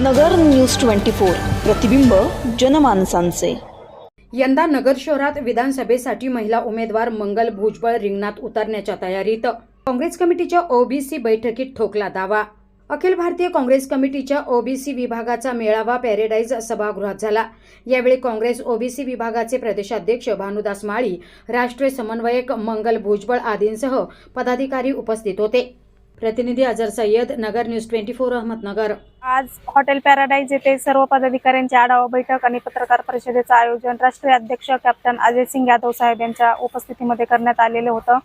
नगर news twenty four प्रतिबिंब जनमानसांचे. यंदा नगर शहरात विधानसभेसाठी महिला उमेदवार मंगल भुजबळ रिंगणात उतरण्याच्या तयारीत काँग्रेस कमिटीच्या ओबीसी बैठकीत ठोकला दावा. अखिल भारतीय काँग्रेस कमिटीच्या ओबीसी विभागाचा मेळावा पॅरेडाईज सभागृहात झाला. यावेळी काँग्रेस ओबीसी विभागाचे प्रदेशाध्यक्ष भानुदास माळी राष्ट्रीय समन्वयक मंगल भुजबळ आदींसह पदाधिकारी उपस्थित होते. प्रतिनिधी Azar Sayyed Nagar news twenty four Ahmednagar. आज हॉटेल पॅराडाईज येथे सर्व पदाधिकाऱ्यांची आढावा बैठक आणि पत्रकार परिषदेचं आयोजन राष्ट्रीय अध्यक्ष कॅप्टन अजय सिंग यादव साहेब यांच्या उपस्थितीमध्ये करण्यात आलेलं होतं.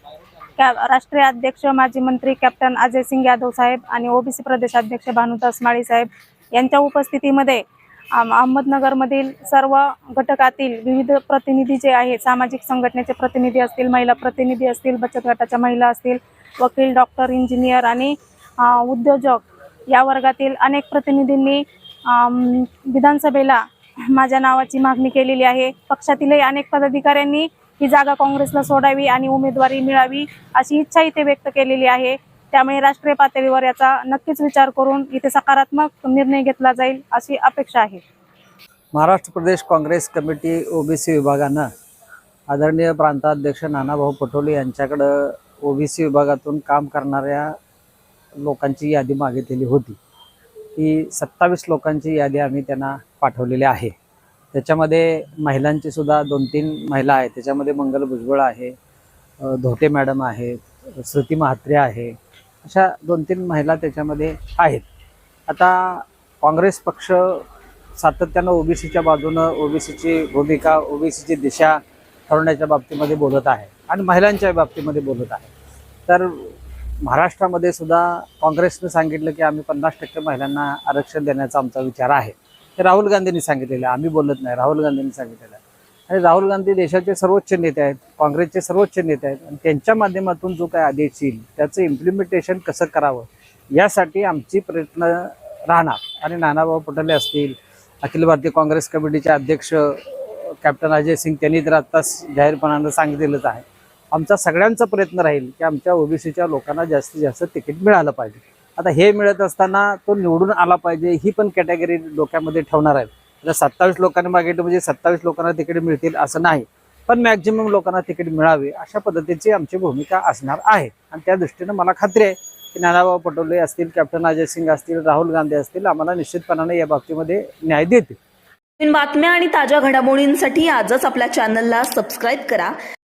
कॅ राष्ट्रीय अध्यक्ष माजी मंत्री कॅप्टन अजय सिंग यादव साहेब आणि ओबीसी प्रदेशाध्यक्ष भानुदास माळी साहेब यांच्या उपस्थितीमध्ये आम- अहमदनगरमधील सर्व घटकातील विविध प्रतिनिधी जे आहेत सामाजिक संघटनेचे प्रतिनिधी असतील महिला प्रतिनिधी असतील बचत गटाच्या महिला असतील वकील डॉक्टर इंजिनियर आणि उद्योजक या वर्गातील अनेक प्रतिनिधींनी विधानसभेला माझ्या नावाची मागणी केलेली आहे. पक्षातीलही अनेक पदाधिकाऱ्यांनी ही जागा काँग्रेसला सोडावी आणि उमेदवारी मिळावी अशी इच्छा इथे व्यक्त केलेली आहे. त्यामुळे राष्ट्रीय पातळीवर याचा नक्कीच विचार करून इथे सकारात्मक निर्णय घेतला जाईल अशी अपेक्षा आहे. महाराष्ट्र प्रदेश काँग्रेस कमिटी ओबीसी विभागानं आदरणीय प्रांताध्यक्ष नानाभाऊ पटोले यांच्याकडं ओबीसी विभागातून काम करणाऱ्या लोकांची यादी मागितलेली होती. ही सत्तावीस लोकांची यादी आम्ही त्यांना पाठवलेली आहे. त्याच्यामध्ये महिलांची सुद्धा दोन तीन महिला आहेत. त्याच्यामध्ये मंगल भुजबळ आहे धोटे मॅडम आहेत श्रुती म्हात्रे आहे अशा दोन तीन महिला त्याच्यामध्ये आहेत. आता काँग्रेस पक्ष सातत्यानं ओबीसीच्या बाजूनं ओबीसीची भूमिका ओबीसीची दिशा ठरवण्याच्या बाबतीमध्ये बोलत आहे आणि महिलांच्या बाबतीमध्ये बोलत आहे. तर महाराष्ट्रामध्ये सुद्धा काँग्रेसनं सांगितलं की आम्ही पन्नास टक्के महिलांना आरक्षण देण्याचा आमचा विचार आहे. हे राहुल गांधींनी सांगितलेलं आहे. आम्ही बोलत नाही राहुल गांधींनी सांगितलेलं आहे. आणि राहुल गांधी देशाचे सर्वोच्च नेते आहेत काँग्रेसचे सर्वोच्च नेते आहेत. आणि त्यांच्या माध्यमातून जो काय आदेश येईल त्याचं इम्प्लिमेंटेशन कसं करावं यासाठी आमची प्रयत्न राहणार. आणि नानाभाऊ पटोले असतील अखिल भारतीय काँग्रेस कमिटीचे अध्यक्ष कॅप्टन अजय सिंग त्यांनी तर आत्ताच जाहीरपणानं सांगितलेलंच आहे. आमचा सगळ्यांचा प्रयत्न राहील की आमच्या ओबीसीच्या लोकांना जास्तीत जास्त तिकीट मिळालं पाहिजे. आता हे मिळत असताना तो निवडून आला पाहिजे ही पण कॅटेगरी डोक्यामध्ये ठेवणार आहे आता सत्तावीस लोकांनी मागितलं म्हणजे सत्तावीस लोकांना तिकीट मिळतील असं नाही. पण मॅक्झिमम लोकांना तिकीट मिळावे अशा पद्धतीची आमची भूमिका असणार आहे. आणि त्या दृष्टीनं मला खात्री आहे की नानाभाऊ पटोले असतील कॅप्टन अजय सिंग असतील राहुल गांधी असतील आम्हाला निश्चितपणाने या बाबतीमध्ये न्याय देतील. बातम्या आणि ताज्या घडामोडींसाठी आजच आपल्या चॅनलला सबस्क्राईब करा.